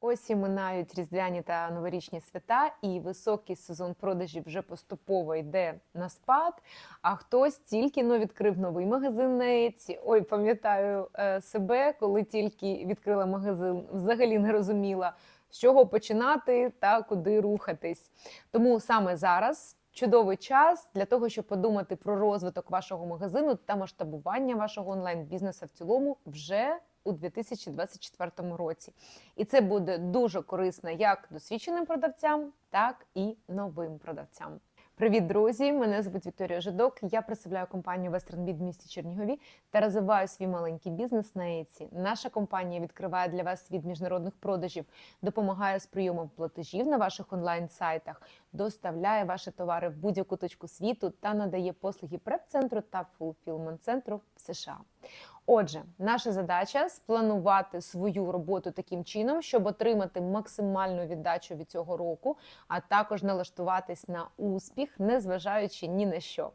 Ось і минають різдвяні та новорічні свята, і високий сезон продажів вже поступово йде на спад. А хтось тільки но відкрив новий магазин на Еці. Ой, пам'ятаю е, себе, коли тільки відкрила магазин, взагалі не розуміла, з чого починати та куди рухатись. Тому саме зараз. Чудовий час для того, щоб подумати про розвиток вашого магазину та масштабування вашого онлайн-бізнесу в цілому вже у 2024 році. І це буде дуже корисно як досвідченим продавцям, так і новим продавцям. Привіт, друзі! Мене звуть Вікторія Жидок. Я представляю компанію Western Bid в місті Чернігові та розвиваю свій маленький бізнес на Еці. Наша компанія відкриває для вас світ міжнародних продажів, допомагає з прийомом платежів на ваших онлайн-сайтах, доставляє ваші товари в будь-яку точку світу та надає послуги преп-центру та фулфілмент-центру в США. Отже, наша задача спланувати свою роботу таким чином, щоб отримати максимальну віддачу від цього року, а також налаштуватись на успіх, незважаючи ні на що.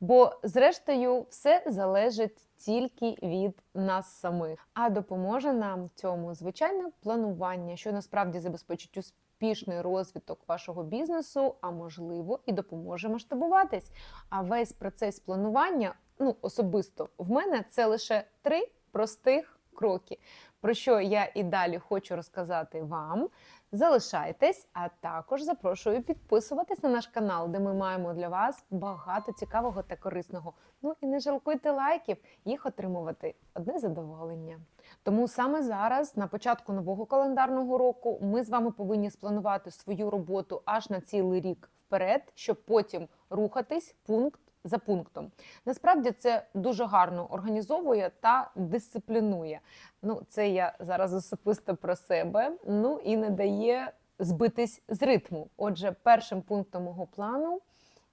Бо, зрештою, все залежить тільки від нас самих. А допоможе нам в цьому звичайне планування, що насправді забезпечить успішний розвиток вашого бізнесу, а можливо і допоможе масштабуватись. А весь процес планування, ну особисто в мене це лише три простих кроки, про що я і далі хочу розказати вам. Залишайтесь, а також запрошую підписуватись на наш канал, де ми маємо для вас багато цікавого та корисного. Ну і не жалкуйте лайків, їх отримувати одне задоволення. Тому саме зараз, на початку нового календарного року, ми з вами повинні спланувати свою роботу аж на цілий рік вперед, щоб потім рухатись пункт за пунктом. Насправді це дуже гарно організовує та дисциплінує. Ну, це я зараз особисто про себе. Ну і не дає збитись з ритму. Отже, першим пунктом мого плану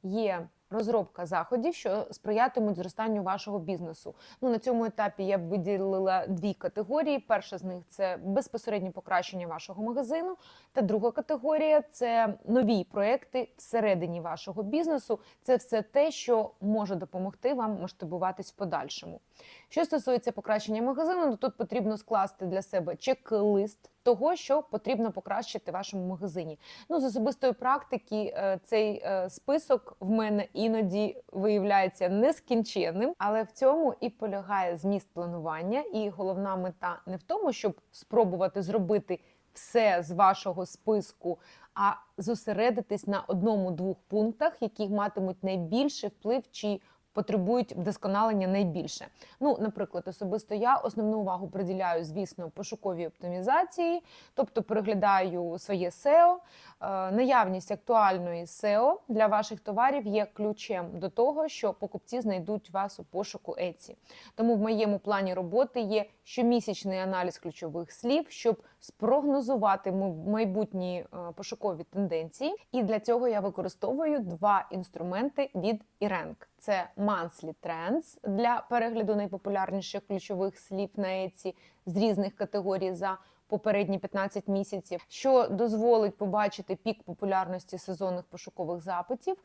є. Розробка заходів, що сприятимуть зростанню вашого бізнесу. Ну на цьому етапі я б виділила дві категорії. Перша з них це безпосереднє покращення вашого магазину. Та друга категорія це нові проекти всередині вашого бізнесу. Це все те, що може допомогти вам масштабуватись в подальшому. Що стосується покращення магазину, то тут потрібно скласти для себе чек-лист того, що потрібно покращити в вашому магазині. Ну, з особистої практики, е, цей е, список в мене іноді виявляється нескінченним, але в цьому і полягає зміст планування. І головна мета не в тому, щоб спробувати зробити все з вашого списку, а зосередитись на одному-двох пунктах, які матимуть найбільший вплив чи потребують вдосконалення найбільше. Ну, наприклад, особисто я основну увагу приділяю, звісно, пошуковій оптимізації, тобто переглядаю своє SEO. Е, Наявність актуальної SEO для ваших товарів є ключем до того, що покупці знайдуть вас у пошуку Etsy. Тому в моєму плані роботи є щомісячний аналіз ключових слів, щоб спрогнозувати майбутні е, пошукові тенденції. І для цього я використовую два інструменти від Irank. Це Monthly Trends для перегляду найпопулярніших ключових слів на Etsy з різних категорій за попередні 15 місяців, що дозволить побачити пік популярності сезонних пошукових запитів.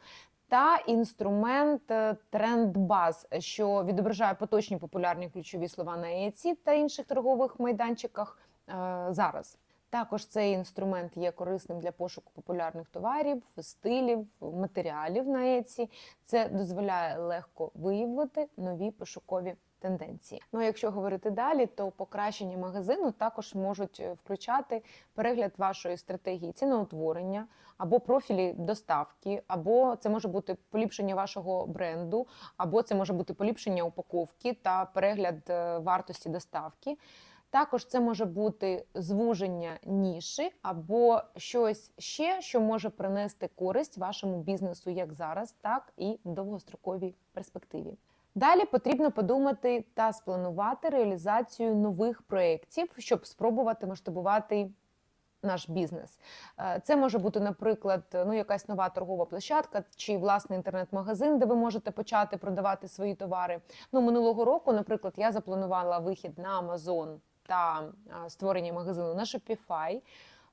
Та інструмент TrendBuzz, що відображає поточні популярні ключові слова на Etsy та інших торгових майданчиках е, зараз. Також цей інструмент є корисним для пошуку популярних товарів, стилів, матеріалів на Etsy. Це дозволяє легко виявити нові пошукові тенденції. Ну а якщо говорити далі, то покращення магазину також можуть включати перегляд вашої стратегії ціноутворення або профілі доставки, або це може бути поліпшення вашого бренду, або це може бути поліпшення упаковки та перегляд вартості доставки. Також це може бути звуження ніші або щось ще, що може принести користь вашому бізнесу як зараз, так і в довгостроковій перспективі. Далі потрібно подумати та спланувати реалізацію нових проєктів, щоб спробувати масштабувати наш бізнес. Це може бути, наприклад, ну якась нова торгова площадка чи власний інтернет-магазин, де ви можете почати продавати свої товари. Ну минулого року, наприклад, я запланувала вихід на Amazon та створення магазину на Shopify.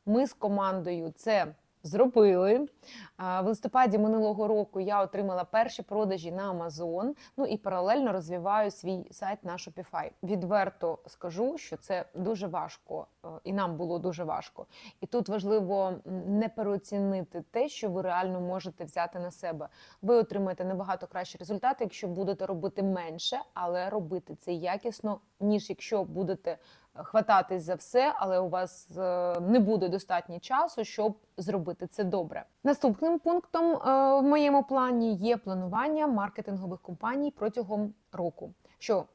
Ми з командою це зробили. В листопаді минулого року я отримала перші продажі на Amazon, ну і паралельно розвиваю свій сайт на Shopify. Відверто скажу, що це дуже важко, е, і нам було дуже важко. І тут важливо не переоцінити те, що ви реально можете взяти на себе. Ви отримаєте набагато кращі результати, якщо будете робити менше, але робити це якісно, ніж якщо будете хвататись за все, але у вас е, не буде достатньо часу, щоб зробити це добре. Наступним пунктом е, в моєму плані є планування маркетингових компаній протягом року, що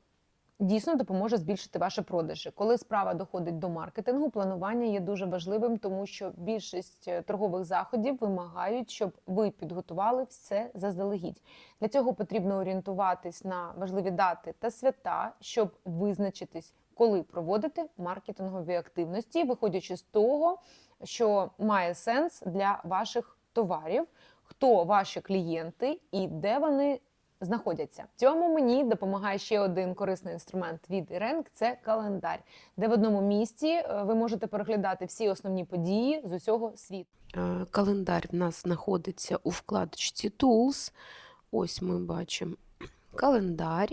дійсно допоможе збільшити ваші продажі. Коли справа доходить до маркетингу, планування є дуже важливим, тому що більшість е, торгових заходів вимагають, щоб ви підготували все заздалегідь. Для цього потрібно орієнтуватись на важливі дати та свята, щоб визначитись, коли проводити маркетингові активності, виходячи з того, що має сенс для ваших товарів, хто ваші клієнти і де вони знаходяться. В цьому мені допомагає ще один корисний інструмент від Іренк – це календар, де в одному місці е, ви можете переглядати всі основні події з усього світу. Е, Календар в нас знаходиться у вкладочці Tools. Ось ми бачимо календар.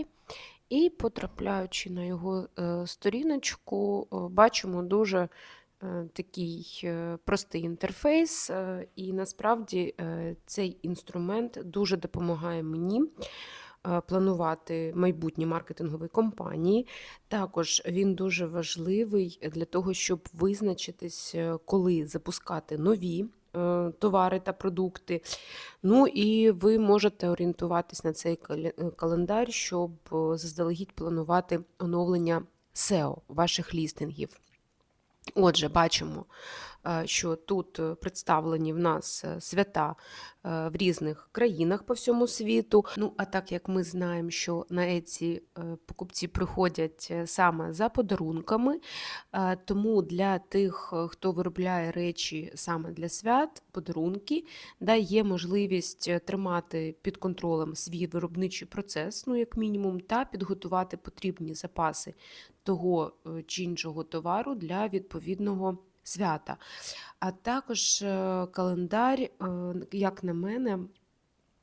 І потрапляючи на його е, сторіночку, бачимо дуже е, такий е, простий інтерфейс, і насправді цей інструмент дуже допомагає мені планувати майбутні маркетингові компанії. Також він дуже важливий для того, щоб визначитись, коли запускати нові товари та продукти. Ну і ви можете орієнтуватись на цей е, календар, щоб е, заздалегідь планувати оновлення SEO ваших лістингів. Отже, бачимо, е, що тут е, представлені в нас е, свята е, в різних країнах по всьому світу. Ну, а так як ми знаємо, що на Etsy е, покупці приходять саме за подарунками, тому для тих, хто виробляє речі саме для свят, подарунки, да, є можливість тримати під контролем свій виробничий процес, ну як мінімум, та підготувати потрібні запаси того чи іншого товару для відповідного свята. А також е, календар, е, як на мене,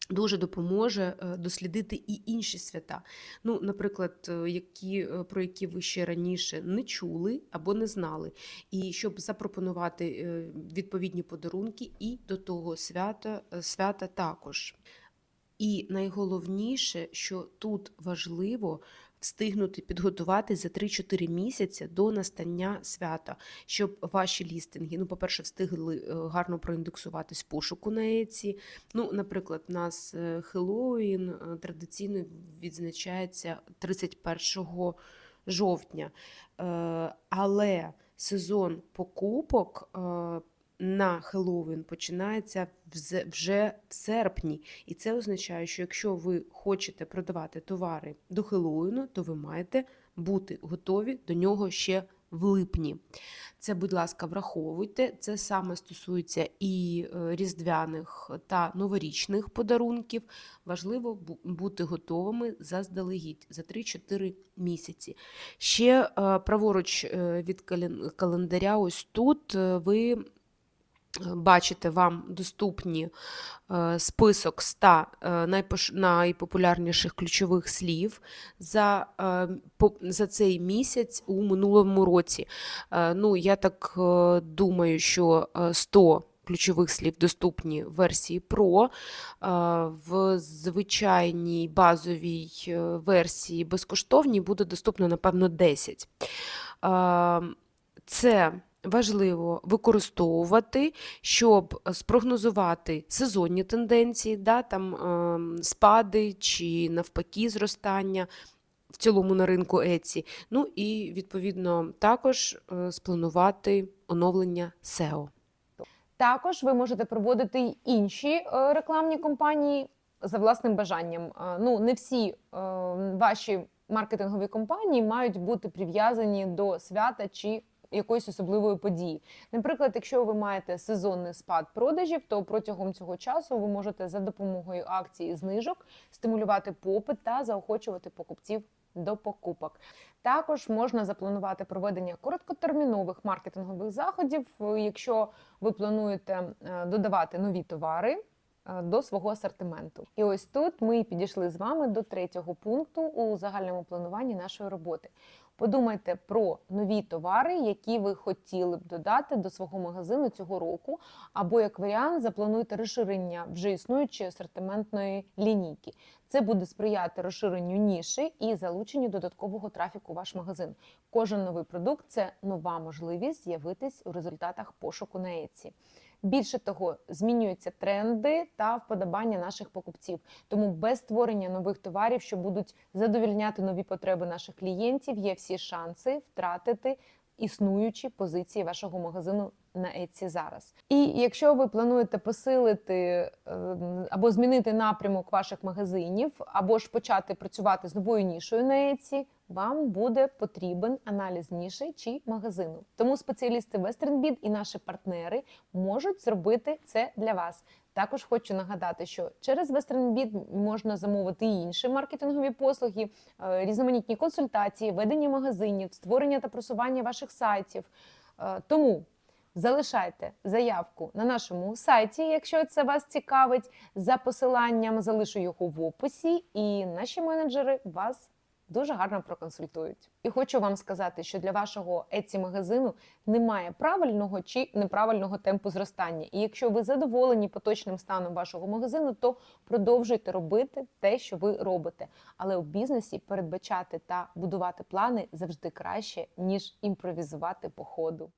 дуже допоможе е, дослідити і інші свята. Ну, наприклад, які, про які ви ще раніше не чули або не знали. І щоб запропонувати відповідні подарунки і до того свята, свята також. І найголовніше, що тут важливо встигнути підготувати за 3-4 місяці до настання свята, щоб ваші лістинги, ну, по-перше, встигли е, гарно проіндексуватись пошуку на Etsy. Ну, наприклад, у нас е, Хеллоуін е, традиційно відзначається 31 жовтня. Але сезон покупок на Хеллоуін починається вже в серпні. І це означає, що якщо ви хочете продавати товари до Хеллоуіну, то ви маєте бути готові до нього ще в липні. Це, будь ласка, враховуйте. Це саме стосується і е, різдвяних та новорічних подарунків. Важливо бути готовими заздалегідь за 3-4 місяці. Ще е, праворуч е, від календаря, ось тут ви. Бачите, вам доступні е, список 100 е, найпопулярніших ключових слів за, е, за цей місяць у минулому році. Ну, я так думаю, що е, 100 ключових слів доступні в версії Pro. В звичайній базовій версії безкоштовній буде доступно, напевно, 10. Е, Це важливо використовувати, щоб спрогнозувати сезонні тенденції, да, там, е, спади чи навпаки зростання в цілому на ринку Etsy. Ну і відповідно також е, спланувати оновлення SEO. Також ви можете проводити інші е, рекламні кампанії за власним бажанням. Е, Ну, не всі е, ваші маркетингові кампанії мають бути прив'язані до свята чи якоїсь особливої події. Наприклад, якщо ви маєте сезонний спад продажів, то протягом цього часу ви можете за допомогою акції знижок стимулювати попит та заохочувати покупців до покупок. Також можна запланувати проведення короткотермінових маркетингових заходів, е, якщо ви плануєте е, додавати нові товари е, до свого асортименту. І ось тут ми підійшли з вами до третього пункту у загальному плануванні нашої роботи. Подумайте про нові товари, які ви хотіли б додати до свого магазину цього року, або як варіант заплануйте розширення вже існуючої асортиментної лінійки. Це буде сприяти розширенню ніші і залученню додаткового трафіку у ваш магазин. Кожен новий продукт це нова можливість з'явитись у результатах пошуку на Etsy. Більше того, змінюються тренди та вподобання наших покупців. Тому без створення нових товарів, що будуть задовільняти нові потреби наших клієнтів, є всі шанси втратити існуючі позиції вашого магазину на Etsy зараз. І якщо ви плануєте посилити ем, або змінити напрямок ваших магазинів, або ж почати працювати з новою нішою на Etsy, вам буде потрібен аналіз ніші чи магазину. Тому спеціалісти WesternBid і наші партнери можуть зробити це для вас. Також хочу нагадати, що через WesternBid можна замовити і інші маркетингові послуги, е, різноманітні консультації, ведення магазинів, створення та просування ваших сайтів. Е, Тому залишайте заявку на нашому сайті, якщо це вас цікавить. За посиланням залишу його в описі, і наші менеджери вас дуже гарно проконсультують. І хочу вам сказати, що для вашого Etsy магазину немає правильного чи неправильного темпу зростання. І якщо ви задоволені поточним станом вашого магазину, то продовжуйте робити те, що ви робите. Але у бізнесі передбачати та будувати плани завжди краще ніж імпровізувати по ходу.